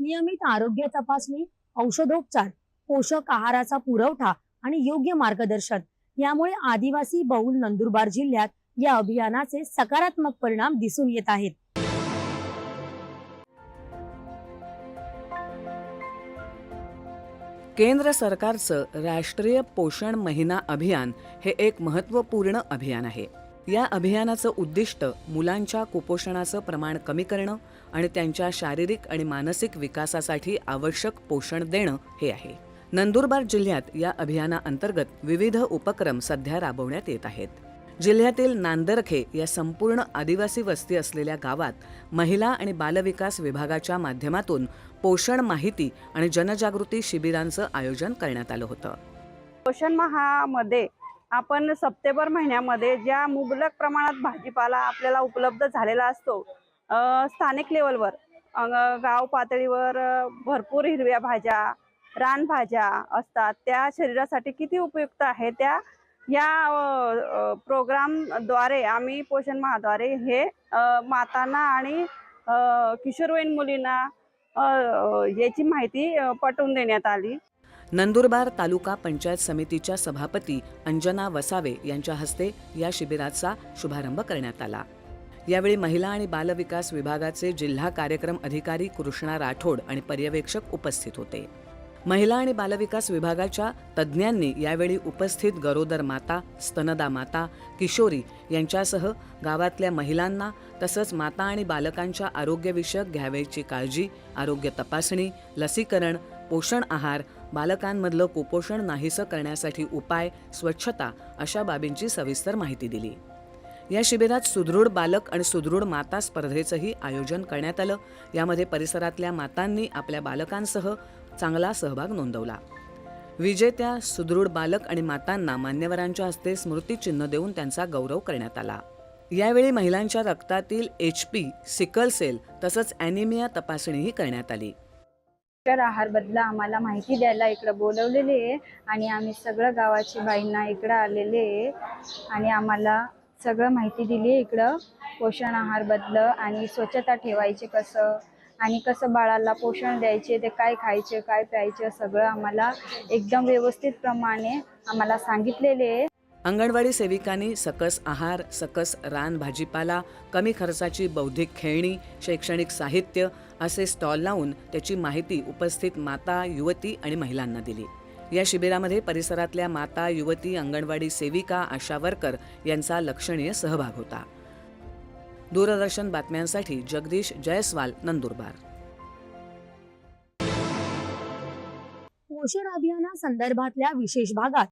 नियमित आरोग्य तपासणी औषधोपचार पोषक आहाराचा पुरवठा आणि योग्य मार्गदर्शन यामुळे आदिवासी बहुल नंदुरबार जिल्ह्यात या अभियानाचे सकारात्मक परिणाम दिसून येत आहेत. केंद्र सरकारचं राष्ट्रीय पोषण महिना अभियान हे एक महत्त्वपूर्ण अभियान आहे. या अभियानाचं उद्दिष्ट मुलांच्या कुपोषणाचं प्रमाण कमी करणं आणि त्यांच्या शारीरिक आणि मानसिक विकासासाठी आवश्यक पोषण देणं हे आहे. नंदुरबार जिल्ह्यात या अभियानाअंतर्गत विविध उपक्रम सध्या राबवण्यात येत आहेत. जिल्ह्यातील नांदरखे या संपूर्ण आदिवासी वस्ती असलेल्या गावात महिला आणि बालविकास विभागाच्या माध्यमातून पोषण माहिती आणि जनजागृती शिबिरांचं आयोजन करण्यात आलं होतं. पोषण महामध्ये आपण सप्टेंबर महिन्यामध्ये ज्या मुबलक प्रमाणात भाजीपाला आपल्याला उपलब्ध झालेला असतो स्थानिक लेवलवर गाव पातळीवर भरपूर हिरव्या भाज्या रानभाज्या असतात त्या शरीरासाठी किती उपयुक्त आहे त्या या प्रोग्रामद्वारे आम्ही पोषण महाद्वारे हे मातांना आणि किशोरवयीन मुलींना याची माहिती पटवून देण्यात आली. नंदुरबार तालुका पंचायत समितीच्या सभापती अंजना वसावे यांच्या हस्ते या शिबिराचा शुभारंभ करण्यात आला. यावेळी महिला आणि बालविकास विभागाचे जिल्हा कार्यक्रम अधिकारी कृष्णा राठोड आणि पर्यवेक्षक उपस्थित होते. महिला आणि बालविकास विभागाच्या तज्ज्ञांनी यावेळी उपस्थित गरोदर माता स्तनदा माता किशोरी यांच्यासह गावातल्या महिलांना तसंच माता आणि बालकांच्या आरोग्यविषयक घ्यावयाची काळजी आरोग्य तपासणी लसीकरण पोषण आहार बालकांमधलं कुपोषण नाहीसं करण्यासाठी उपाय स्वच्छता अशा बाबींची सविस्तर माहिती दिली. या शिबिरात सुदृढ बालक आणि सुदृढ माता स्पर्धेचंही आयोजन करण्यात आलं. यामध्ये परिसरातल्या मातांनी आपल्या बालकांसह चांगला सहभाग नोंदवला. विजेत्या सुदृढ बालक आणि मातांना मान्यवरांच्या हस्ते स्मृतिचिन्ह देऊन त्यांचा गौरव करण्यात आला. यावेळी महिलांच्या रक्तातील एच पी सिकल सेल तसंच अॅनिमिया तपासणीही करण्यात आली. आहार बदला आम्हाला माहिती द्यायला इकडं बोलवलेले आहे आणि आम्ही सगळं गावाची बाईंना इकडं आलेले आहे आणि आम्हाला सगळं माहिती दिली आहे इकडं. पोषण आहार बदलं आणि स्वच्छता ठेवायचे कसं आणि कसं बाळाला पोषण द्यायचे ते काय खायचे काय प्यायचे सगळं आम्हाला एकदम व्यवस्थित प्रमाणे आम्हाला सांगितलेले आहे. अंगणवाडी सेविकांनी सकस आहार सकस रान भाजीपाला कमी खर्चाची बौद्धिक खेळणी शैक्षणिक साहित्य असे स्टॉल लावून त्याची माहिती उपस्थित माता युवती आणि महिलांना दिली. या शिबिरामध्ये परिसरातल्या माता युवती अंगणवाडी सेविका आशा वर्कर यांचा लक्षणीय सहभाग होता. दूरदर्शन बातम्यांसाठी जगदीश जयस्वाल नंदुरबार. पोषण अभियानासंदर्भातल्या विशेष भागात